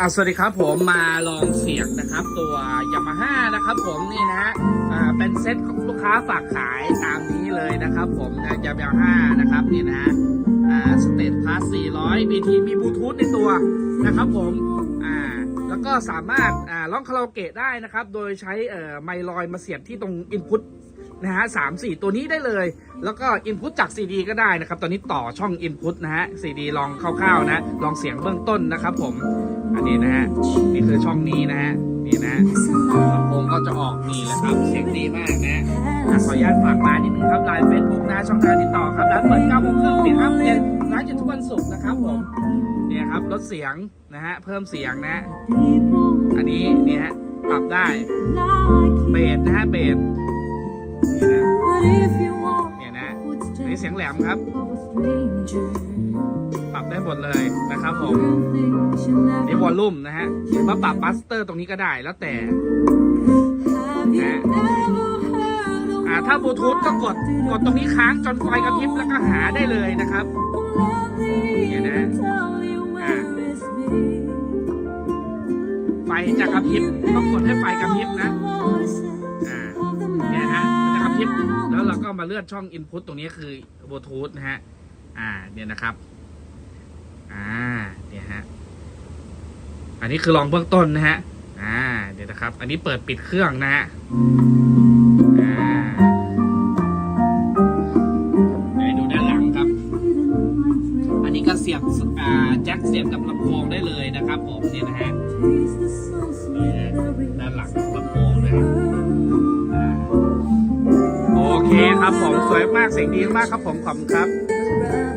อะสวัสดีครับผมมาลองเสียงนะครับ ตัวยามาฮ่านะครับ ผมนี่นะฮะอ่าเป็นเซ็ตของลูกค้าฝากขายตามนี้เลยนะครับ ผมนะยามาฮ่านะครับนี่นะฮะอ่าสเตทพาส400 BT มีบลูทูธในตัวนะครับผมอ่าแล้วก็สามารถอ่าร้องคาราโอเกะได้นะครับ โดยใช้เอ่อไมลอยมาเสียบที่ตรงอินพุต นะฮะสามสี่ตัวนี้ได้เลย แล้วก็อินพุตจากซีดีก็ได้นะครับ ตอนนี้ต่อช่องอินพุตนะฮะซีดีลองคร่าวๆนะ ลองเสียงเบื้องต้นนะครับผม อันนี้นะฮะ นี่คือช่องนี้นะฮะ นี่นะลำโพงก็จะออกนี่แหละครับ เสียงดีมากนะอะขออนุญาตฝากร้านนิดนึงครับไลน์เฟซบุ๊กนะช่องทางติดต่อครับ ร้านเปิด9โมงครึ่งปิด5โมงเย็นร้านจะทุกวันศุกร์นะครับผม เนี่ยครับลดเสียงนะฮะ เพิ่มเสียงนะ อันนี้เนี่ยฮะ ปรับได้ เบสนะฮะ เบส เสียงแหลมครับ ปรับได้หมดเลยนะครับผมนี่วอลลุ่มนะฮะหรือว่าปรับบัสเตอร์ตรงนี้ก็ได้แล้วแต่อ่าถ้าบลูทูธก็กดกดตรงนี้ค้างจนไฟกระพริบแล้วก็หาได้เลยนะครับเนี่ยนะอ่าไฟจะกระพริบต้องกดให้ไฟกระพริบนะ ก็มาเลื่อนช่อง Input ตรงนี้คือบลูทูธนะฮะ อ่า เนี่ยนะครับ อ่า เนี่ยฮะ อันนี้คือลองเบื้องต้นนะฮะ อ่า เดี๋ยวนะครับ อันนี้เปิดปิดเครื่องนะฮะอ่าเดี๋ยวดูด้านหลังครับอันนี้ก็เสียบอ่าแจ็คเสียบกับลำโพงได้เลยนะครับผมนี่นะฮะับผมสวยมากเสียงดีมากครับผมขอบคุณครับ